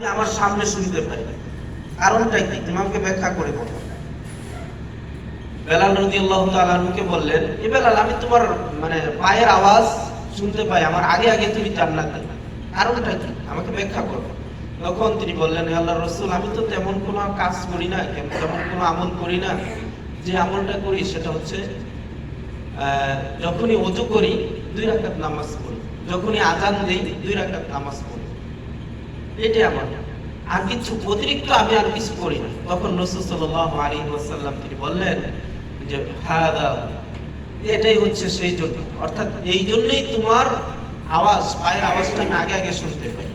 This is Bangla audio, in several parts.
আমি আমার সামনে শুনতে কারণটা কি? তুমি আমাকে ব্যাখ্যা করে বলো। বেলাল আল্লাহ বললেন, এ বেলাল, আমি তোমার মানে পায়ের আওয়াজ শুনতে পাই, আমার আগে আগে তুমি জান্নাতে কারণটা কি? আমাকে ব্যাখ্যা করো। তখন তিনি বললেন আল্লাহ রসুল, আমি তো তেমন কোনো কাজ করি না তেমন কোনো আমল করি না। যে আমলটা করি সেটা হচ্ছে যখনই অজু করি, দুই রাকাত নামাজ পড়ি। যখনই আজান দিই, দুই রাকাত নামাজ এটাই আমার আর কিছু অতিরিক্ত আমি আর কিছু করি তখন রসুল সাল্লাহ আলী ওয়াসাল্লাম তিনি বললেন যে, হাদা, এটাই হচ্ছে সেই জন্য। অর্থাৎ এই জন্যই তোমার আওয়াজ, পায়ের আওয়াজটা আমি আগে আগে শুনতে পাই।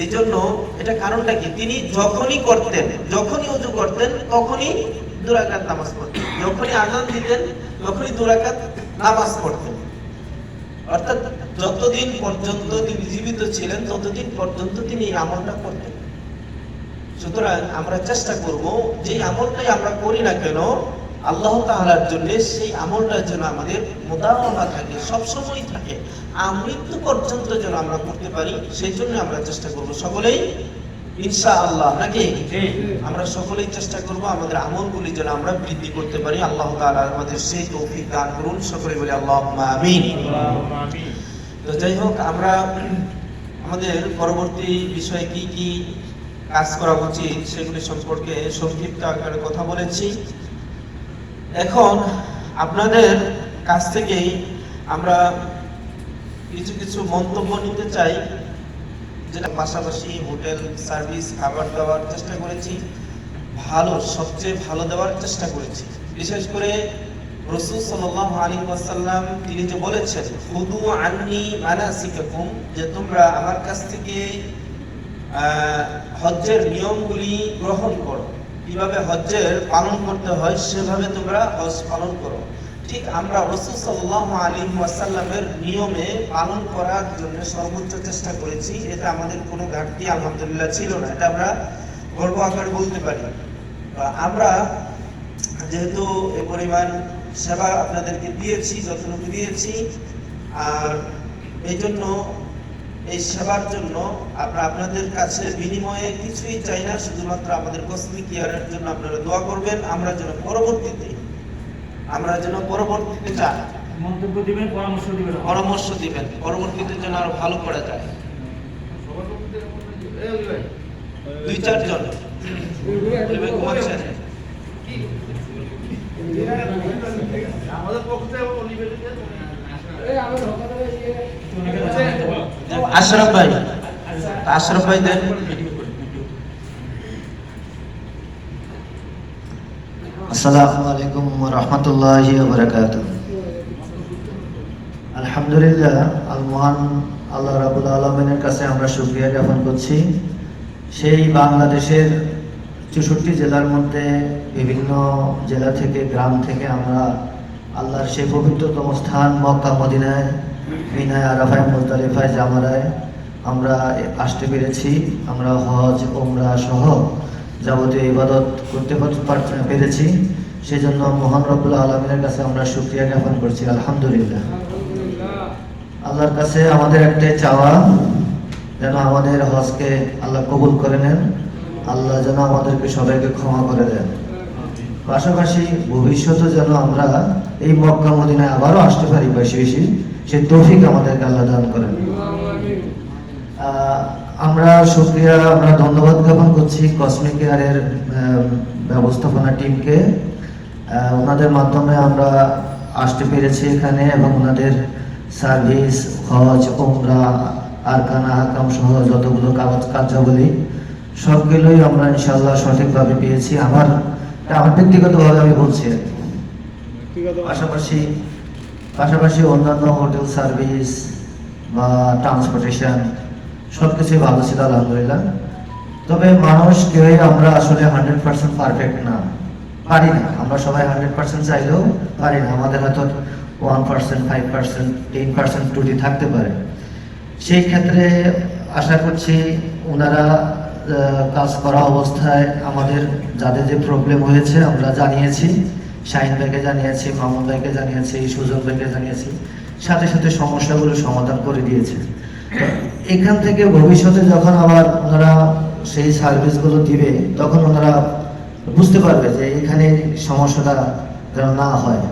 এই জন্য এটা কারণটা কি? তিনি যখনই করতেন, যখনই উজু করতেন, তখনই দুরাকাত নামাজ পড়তেন। যখনই আজান দিতেন, তখনই দুরাকাত নামাজ পড়তেন। অর্থাৎ যতদিন পর্যন্ত তিনি জীবিত ছিলেন, ততদিন পর্যন্ত তিনি এই আমলটা করতেন। সুতরাং আমরা চেষ্টা করব যে আমলটাই আমরা করি না কেন, আল্লাহ তাআলার জন্য সেই আমলটার জন্য আমাদের মোদামা থাকে সবসময় থাকে। আমৃত্যু পর্যন্ত যেন আমরা করতে পারি, সেই জন্য আমরা চেষ্টা করব। সকলেই ইনশা আল্লাহ নাকি? আমরা সকলেই চেষ্টা করব আমাদের আমলগুলি যেন আমরা বৃদ্ধি করতে পারি। আল্লাহ তাআলা আমাদের সেই তৌফিক দান করুন। সকলে বলে আল্লাহ আমিন। তো যাই হোক, আমরা আমাদের পরবর্তী বিষয়ে কি কি কাজ করা উচিত সেগুলি সম্পর্কে সংক্ষিপ্ত আকারে কথা বলেছি। এখন আপনাদের কাছ থেকেই আমরা কিছু কিছু মন্তব্য নিতে চাই, যেটা পাশাপাশি হোটেল, সার্ভিস, খাবার দেওয়ার চেষ্টা করেছি, ভালো, সবচেয়ে ভালো দেওয়ার চেষ্টা করেছি। বিশেষ করে রসুল সাল্লাল্লাহু আলাইহি ওয়াসাল্লাম, তিনি যে বলেছেন, খুদু আন্নি মানাসিকাকুম যে তোমরা আমার কাছ থেকে হজ্জের নিয়মগুলি গ্রহণ করো। কীভাবে হজ্জের পালন করতে হয়, সেভাবে তোমরা হজ পালন করো। ঠিক আমরা রসুল সাল্লাল্লাহু আলাইহি ওয়াসাল্লামের নিয়মে পালন করার জন্য সর্বোচ্চ চেষ্টা করেছি। এটা আমাদের কোনো ঘাটতি, আলহামদুলিল্লাহ ছিল না। এটা আমরা গর্ব আকারে বলতে পারি। আমরা যেহেতু এ পরিমাণ সেবা আপনাদেরকে দিয়েছি যতটুকু দিয়েছি। আর এই জন্য এই সেবার জন্য আমরা আপনাদের কাছে বিনিময়ে কিছুই চাই না শুধুমাত্র আমাদের কসমিক কেয়ারের জন্য আপনারা দোয়া করবেন। আমরা যেন পরবর্তীতে আমরা যেন পরবর্তীতে চাই মন্তব্য দিবেন পরামর্শ দিবেন। পরামর্শ দিবেন পরবর্তীতে যেন আরও ভালো করা যায়। দুই চারজন। ঘুমাচ্ছেন আমাদের পক্ষ থেকে অলিভের আশরাফ ভাই আশরাফ ভাই দেন। আসসালামু আলাইকুম রহমতুল্লাহ বরকাত আলহামদুলিল্লাহ আল মহান আল্লাহ রাবুল আলমিনের কাছে আমরা শুক্রিয়া জ্ঞাপন করছি। সেই বাংলাদেশের চৌষট্টি জেলার মধ্যে বিভিন্ন জেলা থেকে, গ্রাম থেকে আমরা আল্লাহর সেই পবিত্রতম স্থান মক্কা, মদিনায়, মিনায়, আরাফায়, মুজদালিফায় জামারায় আমরা আসতে পেরেছি। আমরা হজ ওমরা সহ যাবতীয় ইবাদত করতে পার- পেরেছি। সেজন্য মহান রব্বুল আলমিনের কাছে আমরা শুক্রিয়া জ্ঞাপন করছি। আলহামদুলিল্লাহ। আল্লাহর কাছে আমাদের একটাই চাওয়া, যেন আমাদের হজকে আল্লাহ কবুল করে নেন। আল্লাহ যেন আমাদেরকে সবাইকে ক্ষমা করে দেন। পাশাপাশি ভবিষ্যতে যেন আমরা এই মক্কা মদিনায় আবারও আসতে পারি বেশি বেশি সেই তৌফিক আমাদেরকে আল্লাহ দান করেন। আমরা শুক্রিয়া আমরা ধন্যবাদ জ্ঞাপন করছি কসমিক কেয়ারের ব্যবস্থাপনা টিমকে ওনাদের মাধ্যমে আমরা আসতে পেরেছি এখানে এবং ওনাদের সার্ভিস হজ ওমরা আরকানা হাকাম সহ যতগুলো কাগজ কার্যাবলী সবগুলোই আমরা ইনশাল্লাহ সঠিকভাবে পেয়েছি। আমার আমার ব্যক্তিগতভাবে আমি বলছি আর কি। পাশাপাশি পাশাপাশি অন্যান্য হোটেল সার্ভিস বা ট্রান্সপোর্টেশন সব কিছুই ভালো ছিল আলহামদুলিল্লাহ। তবে মানুষ কেউই আমরা আসলে হান্ড্রেড পার্সেন্ট পারফেক্ট না। পারি না। আমরা সবাই হান্ড্রেড পার্সেন্ট চাইলেও পারি না। আমাদের হয়তো one percent five percent ten percent ত্রুটি থাকতে পারে। সেই ক্ষেত্রে আশা করছি ওনারা কাজ করা অবস্থায় আমাদের যাদের যে প্রবলেম হয়েছে আমরা জানিয়েছি, শাহিন ভাইকে জানিয়েছি, মামুন ভাইকে জানিয়েছি, সুজন ভাইকে জানিয়েছি। সাথে সাথে সমস্যাগুলো সমাধান করে দিয়েছে। এখান থেকে ভবিষ্যতে যখন আবার ওনারা সেই সার্ভিসগুলো দিবে, তখন ওনারা বুঝতে পারবে যে এখানে সমস্যাটা যেন না হয়।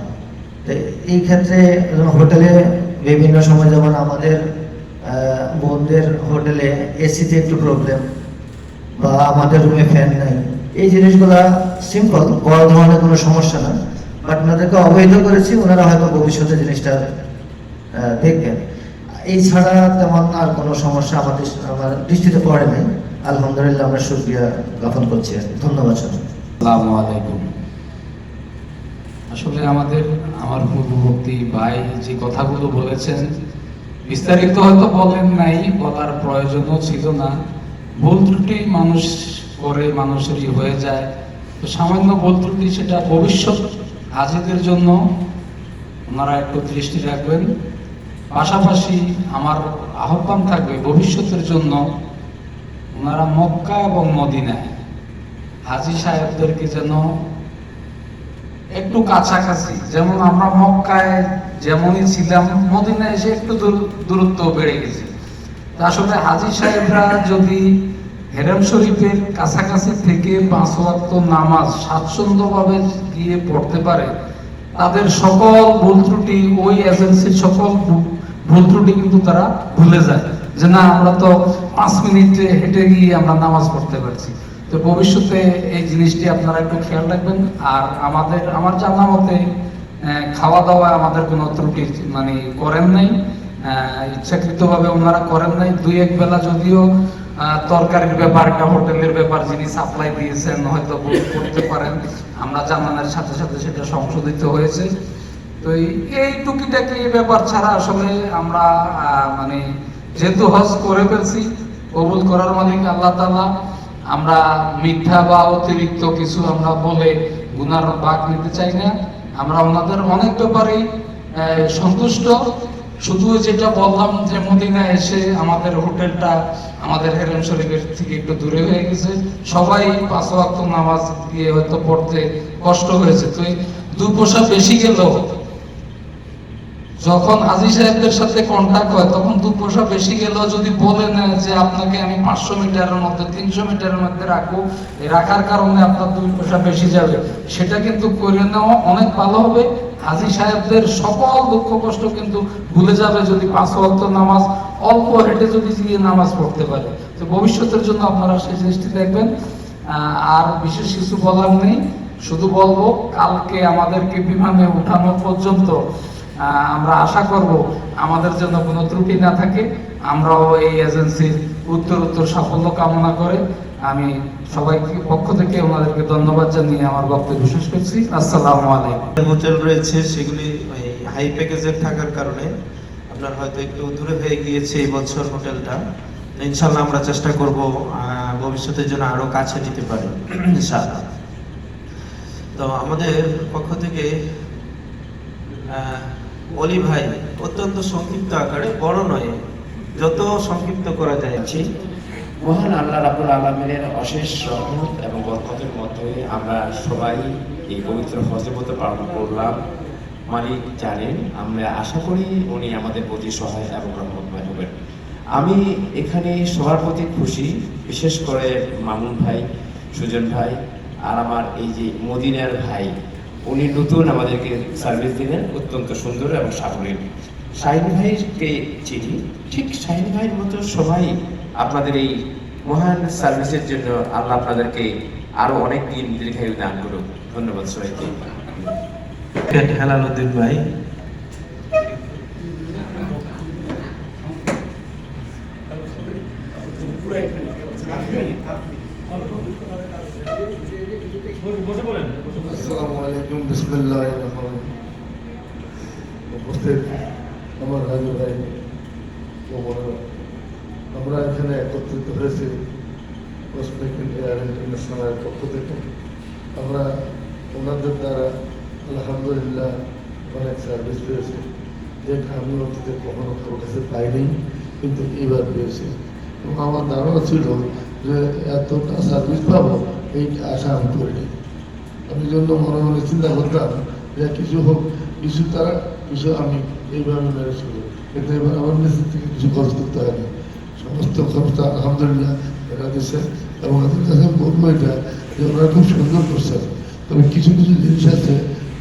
তো এই ক্ষেত্রে হোটেলে বিভিন্ন সময় যেমন আমাদের বোনদের হোটেলে এসিতে একটু প্রবলেম বা আমাদের রুমে ফ্যান নাই। এই জিনিসগুলা সিম্পল বড় ধরনের কোনো সমস্যা না। বাট ওনাদেরকে অবহিত করেছি, ওনারা হয়তো ভবিষ্যতে জিনিসটা দেখবেন। এই ছাড়া তেমন আর কোনো সমস্যা আমাদের আমার দৃষ্টিতে পড়ে নাই। আলহামদুলিল্লাহ, আমরা সুক্রিয়া জ্ঞাপন করছি। আর। ধন্যবাদ আসসালামু আলাইকুম। আসলে আমাদের, আমার পূর্ববর্তী ভাই যে কথাগুলো বলেছেন, বিস্তারিত হয়তো বলেন নাই, বলার প্রয়োজনও ছিল না। ভুল ত্রুটি মানুষ করে, মানুষেরই হয়ে যায়। তো সামান্য ভুল ত্রুটি সেটা ভবিষ্যৎ হাজিদের জন্য ওনারা একটু দৃষ্টি রাখবেন। পাশাপাশি আমার আহ্বান থাকবে ভবিষ্যতের জন্য ওনারা মক্কা এবং মদিনায় হাজি সাহেবদেরকে যেন একটু কাছাকাছি, যেমন আমরা মক্কায় যেমনই ছিলাম, মদিনায় এসে একটু দূর- দূরত্ব বেড়ে গেছে। আসলে হাজি সাহেবরা যদি হেরাম শরীফের কাছাকাছি থেকে পাঁচ ওয়াক্ত নামাজ স্বাচ্ছন্দ্যভাবে গিয়ে পড়তে পারে। তাদের সকল ভুল ত্রুটি, ওই এজেন্সির সকল ভুল ত্রুটি কিন্তু তারা ভুলে যায় যে না, আমরা তো পাঁচ মিনিটে হেঁটে গিয়ে আমরা নামাজ পড়তে পারছি। তো ভবিষ্যতে এই জিনিসটি আপনারা একটু খেয়াল রাখবেন। আর আমাদের, আমার জানা মতে খাওয়া দাওয়া আমাদের কোনো ত্রুটি মানে করেন নাই। ইচ্ছাকৃতভাবে ওনারা করেন নাই। দুই এক বেলা যদিও তরকারির ব্যাপারটা হোটেলের ব্যাপার যিনি সাপ্লাই দিয়েছেন, হয়তো করতে পারেন। আমরা জানানোর সাথে সাথে সেটা সংশোধিত হয়েছে। তো এই- টুকিটাকি ব্যাপার ছাড়া আসলে আমরা মানে যেহেতু হজ করে ফেলছি, কবুল করার মালিক আল্লাহ তাআলা। আমরা মিথ্যা বা অতিরিক্ত কিছু আমরা বলে গুনার ভাগ নিতে চাই না। আমরা ওনাদের অনেক ব্যাপারেই সন্তুষ্ট। শুধু যেটা বললাম যে মদিনা এসে আমাদের হোটেলটা, আমাদের হেরেম শরীফের থেকে একটু দূরে হয়ে গেছে। সবাই পাঁচ ওয়াক্ত নামাজ দিয়ে হয়তো পড়তে কষ্ট হয়েছে। তো দু পয়সা বেশি গেলেও যখন আজি সাহেবদের সাথে কন্ট্যাক্ট হয়, তখন দু পয়সা বেশি গেলেও যদি বলে নেয় যে আপনাকে আমি পাঁচশো মিটারের মধ্যে, তিনশো মিটারের মধ্যে রাখব রাখার কারণে আপনার দুই পয়সা বেশি যাবে। সেটা কিন্তু করে নেওয়া অনেক ভালো হবে। হাজি সাহেবদের সকল দুঃখ কষ্ট কিন্তু ভুলে যাবে যদি পাঁচ ওয়াক্ত নামাজ, অল্প হেঁটে যদি গিয়ে নামাজ পড়তে পারে। তো ভবিষ্যতের জন্য আপনারা সেই জিনিসটি দেখবেন। আর বিশেষ কিছু বলার নেই। শুধু বলব, কালকে আমাদেরকে বিমানে উঠানো পর্যন্ত আমরা আশা করব আমাদের জন্য কোনো ত্রুটি না থাকে। আমরাও এই এজেন্সির উত্তর উত্তর সাফল্য কামনা করে আমি সবাইকে পক্ষ থেকে ওনাদেরকে ধন্যবাদ জানিয়ে আমার বক্তব্য শেষ করছি। আসসালামু আলাইকুম। হোটেল রয়েছে, সেগুলি হাই প্যাকেজের থাকার কারণে আপনার হয়তো একটু দূরে হয়ে গিয়েছে এই বছর হোটেলটা। ইনশাল্লাহ আমরা চেষ্টা করব ভবিষ্যতের জন্য আরও কাছে নিতে পারি, ইনশাআল্লাহ। তো আমাদের পক্ষ থেকে অলি ভাই, অত্যন্ত সংক্ষিপ্ত আকারে, বড় নয়, যত সংক্ষিপ্ত করা যায়। মহান আল্লাহ রাবুল আলমিনের অশেষ রহমত এবং বরকতের মধ্যে আমরা সবাই এই পবিত্র হজবত পালন করলাম। মালিক জানেন, আমরা আশা করি উনি আমাদের প্রতি সহায় এবং রহমতময় হবেন। আমি এখানে সবার প্রতি খুশি, বিশেষ করে মামুন ভাই, সুজন ভাই আর আমার এই যে মদিনার ভাই, উনি নতুন আমাদেরকে সার্ভিস দিলেন, অত্যন্ত সুন্দর এবং সাবলীল। শাহিন ভাইকে চিনি, ঠিক শাহিন ভাইয়ের মতো সবাই আপনাদের এই মহান সার্ভিসের জন্য আল্লাহ আপনাদেরকে আরও অনেক দিন দীর্ঘায়ু দান করুক। ধন্যবাদ সবাইকে। হেলাল উদ্দিন ভাই। বসে বলেন আসসালামু আলাইকুম উপস্থিত আমার রাজু ভাই ও বড়রা, আমরা এখানে একত্রিত হয়েছি কসমিক এয়ার ইন্টারন্যাশনালের পক্ষ থেকে। আমরা ওনাদের দ্বারা আলহামদুলিল্লাহ অনেক সার্ভিস পেয়েছি। যেটা আমি অতীতে কখনো কারোর কাছে পাইনি, কিন্তু এবার পেয়েছি। এবং আমার ধারণা ছিল যে এতটা সার্ভিস পাবো, এই আশা আমি করিনি। আমি জন্য মনে মনে চিন্তা করতাম যে কিছু হোক, কিছু তারা, কিছু আমি এইভাবে মেরে শুরু কিন্তু এবার আমার মেসেজ থেকে কিছু খরচ করতে হয়নি। সমস্ত খরচা আলহামদুলিল্লাহ এরা দিচ্ছে এবং ওদের কাছে বলব এটা যে ওরা খুব সুন্দর করছে। তবে কিছু কিছু জিনিস আছে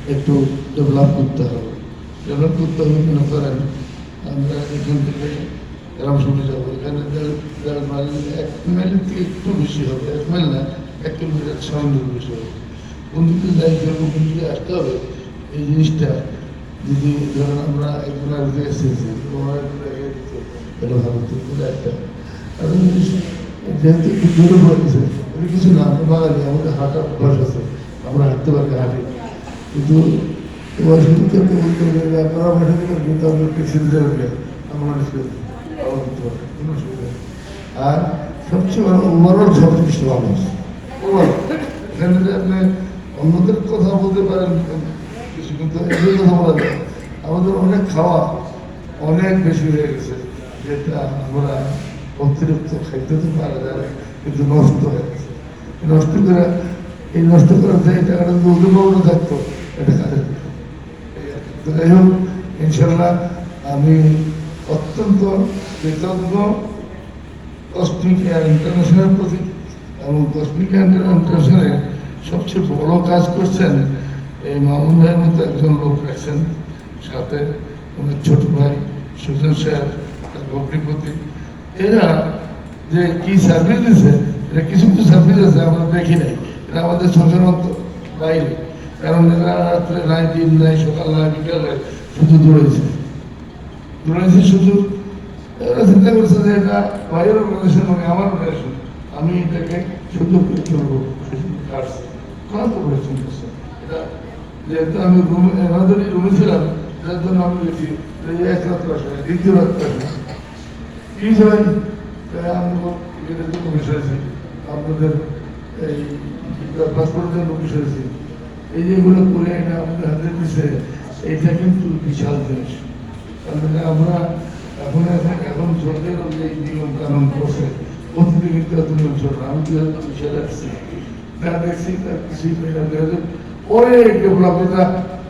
একটু ডেভেলপ করতে হবে। ডেভেলপ করতে হবে মনে করেন আমরা এখান থেকে গ্রাম শুনে যাব এখানে দেড়- মাইল এক মাইলের থেকে একটু বেশি হবে এক মাইল না এক কিলোমিটার সামনে বেশি হবে। কোন দিকে যাই করব কোন আসতে হবে। এই জিনিসটা যদি ধরেন আমরা একজন দিকে এসেছি আগে দিতে, এটা ভালো এটা একটা যেহেতু একটু দূরে কিছু না আমরা বাঙালি আমাদের হাঁটার অভ্যাস আছে আমরা হাঁটতে পারি হাঁটি কিন্তু কেউ কেউ বলতে আপনারা কিন্তু আমরা দিতে পারবে আমরা মানুষ করে আবার কোনো। আর সবচেয়ে বড় ওভারঅল মানুষ ওভারঅল এখানে আপনি অন্যদের কথা বলতে পারেন কিছু কিন্তু এদের কথা বলা যায় আমাদের অনেক খাওয়া অনেক বেশি হয়ে গেছে যেটা আমরা অতিরিক্ত খাইতে তো পারা যায় না, কিন্তু নষ্ট হয়ে গেছে। নষ্ট করে এই নষ্ট করার যে টাকাটা যদি ওদের থাকতো এটা কাজে যাই হোক ইনশাল্লাহ আমি অত্যন্ত কৃতজ্ঞ কসমিক এয়ার ইন্টারন্যাশনাল প্রতি। এবং কসমিক এয়ার ইন্টারন্যাশনালে সবচেয়ে বড় কাজ করছেন এই মামুন ভাইয়ের মতো একজন লোক রাখছেন সাথে ওনার ছোট ভাই সুজন স্যার। ভগ্নিপতি এরা যে কি সার্ভিস দিচ্ছে এটা কিছু কিছু সার্ভিস আছে, আমরা দেখি নাই। এটা আমাদের মতো বাইরে। কারণ এরা রাত্রে নাই, দিন নাই, সকাল নাই, বিকাল শুধু দৌড়েছে দৌড়েছে শুধু, এরা চিন্তা করছে যে এটা বাইরের অর্গানাইজেশন মানে আমার অর্গানাইজেশন আমি এটাকে সুযোগ করে চলবো কাটছে অপারেশন করছে। এটা যেহেতু আমি রুমে এনাদের রুমে ছিলাম যার জন্য আমি এই এক রাত্র আসে, দ্বিতীয় রাত্র আসে। কি সবাই তাই আমি এটার জন্য এই পাসপোর্টের জন্য এই যেগুলো করে এটা আমাদের হাতে দিচ্ছে এইটা কিন্তু বিশাল জিনিস আমরা এখন এখন এখন সরকার যে নিয়ম কানুন করছে এত নিয়ম চলবে আমি দু হাজার বিশালে আসছি যা দেখছি তার কিছুই না দুই হাজার অনেক ডেভেলপ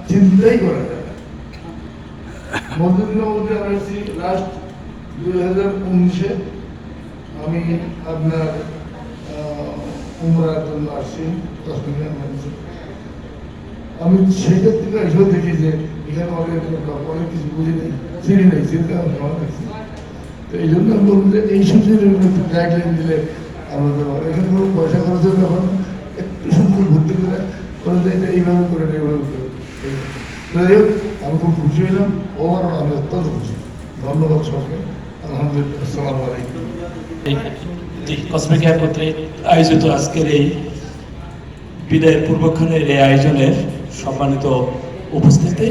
চিন্তাই করা যায় মধ্যে আমি আসছি লাস্ট দুই হাজার উনিশে আমি আপনার উমরার জন্য আসছি আমি সেটার থেকে এসেও দেখি যে এখানে অনেক অনেক কিছু বুঝি নেই চিনি নেই চিন্তা আমি তো এই জন্য আমি বলব যে এই সব একটু গাইডলাইন দিলে আমাদের এখানে কোনো পয়সা খরচের ব্যাপার একটু সুন্দর ভর্তি করে করে যে এটা এইভাবে করে এইভাবে করে। যাই হোক, আমি খুব খুশি হলাম ওভারঅল আমি অত্যন্ত খুশি। ধন্যবাদ সবাইকে। আলহামদুলিল্লাহ, আসসালামু আয়োজিত আজকের এই বিদায়ের পূর্বক্ষণের এই আয়োজনের সম্মানিত উপস্থিতি,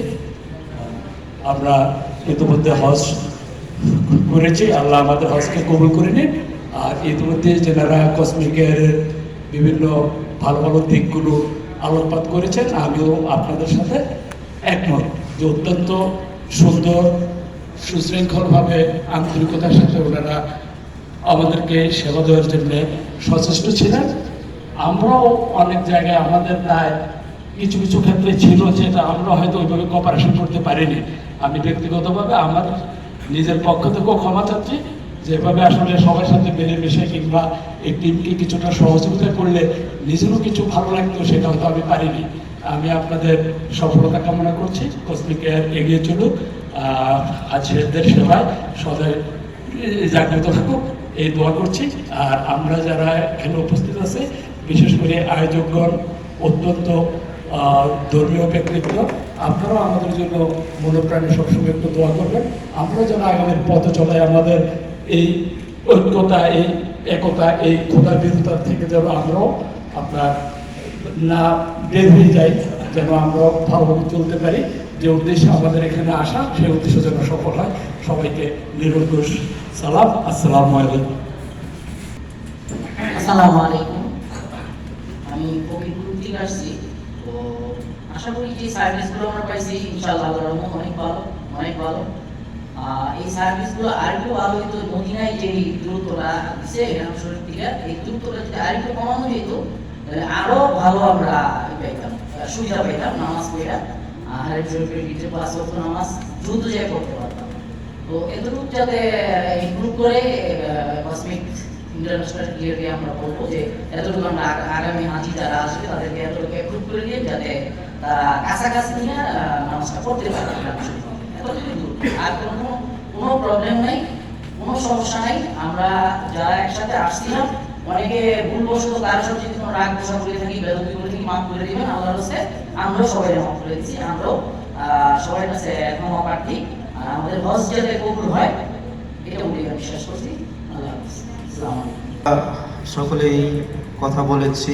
আমরা ইতিমধ্যে হজ করেছি, আল্লাহ আমাদের হজকে কবুল করে নিন আর ইতিমধ্যে যেনারা কসমিক বিভিন্ন ভালো ভালো দিকগুলো আলোকপাত করেছেন, আমিও আপনাদের সাথে একমত যে অত্যন্ত সুন্দর সুশৃঙ্খলভাবে আন্তরিকতার সাথে ওনারা আমাদেরকে সেবা দেওয়ার জন্য সচেষ্ট ছিলেন। আমরাও অনেক জায়গায় আমাদের প্রায় কিছু কিছু ক্ষেত্রে ছিল যেটা আমরা হয়তো ওইভাবে কপারেশন করতে পারিনি। আমি ব্যক্তিগতভাবে আমার নিজের পক্ষ থেকেও ক্ষমা চাচ্ছি। যেভাবে আসলে সবার সাথে মিলেমিশে কিংবা এই টিমকে কিছুটা সহযোগিতা করলে নিজেরও কিছু ভালো লাগতো, সেটা হয়তো আমি পারিনি। আমি আপনাদের সফলতা কামনা করছি। কসমিক এগিয়ে চলুক। আহ, আজকের সেবায় সদাই জাগ্রত থাকুক এই দোয়া করছি। আর আমরা যারা এখানে উপস্থিত আছে বিশেষ করে আয়োজকগণ অত্যন্ত ধর্মীয় ব্যক্তিত্ব আপনারাও আমাদের জন্য মনোপ্রাণে সবসময় একটু দোয়া করবেন। আমরা যেন আগামীর পথ চলায় আমাদের এই ঐক্যতা এই একতা এই ক্ষুদা বিরোধতার থেকে যেন আমরাও আপনার না বের হয়ে যাই যেন আমরাও ভালোভাবে চলতে পারি। যে উদ্দেশ্যে আমাদের এখানে আসা, সেই উদ্দেশ্য যেন সফল হয়। সবাইকে নিরঙ্কুশ সালাম। আসসালামু আলাইকুম। আলাইকুম। আমি ফকিরপুর থেকে আসছি। তো আশা করি যে সার্ভিসগুলো আমরা পাইছি, ইনশাআল্লাহ রহমতে অনেক ভালো অনেক ভালো। এই সার্ভিসগুলো আরেকটু ভালো হইতো, মদিনায় যে দূরত্বটা দিচ্ছে শরীর থেকে, এই দূরত্বটা যদি আরেকটু কমানো যেত, তাহলে আরও ভালো আমরা পাইতাম সুবিধা পাইতাম নামাজ পড়া। ভিতরে পাঁচ ওয়াক্ত নামাজ দ্রুত যায় পড়তে পারতাম। তো এতটুকু যাতে ইমপ্রুভ করে কসমিক ইন্টারন্যাশনাল আমরা বলব যে এতটুকু আমরা আগামী হাজি যারা আসবে, তাদেরকে এতটুকু অ্যাপ্রুভ করে দিয়ে যাতে তারা কাছাকাছি নিয়ে নামাজটা পড়তে পারে। আর কোনো কোনো প্রবলেম নাই, কোনো সমস্যা নাই। আমরা যারা একসাথে আসছিলাম অনেকে ভুলবশত তার সব যদি কোনো রাগ পোষা করে থাকি বেদবি করে থাকি, মাফ করে দিবেন আল্লাহ হচ্ছে আমরাও সবাই মাফ করে দিচ্ছি আমরাও সবার কাছে ক্ষমা প্রার্থী আমাদের হজ যাতে কবুল হয়, এটা বলি, আমি বিশ্বাস করছি। আল্লাহ সকলেই কথা বলেছি।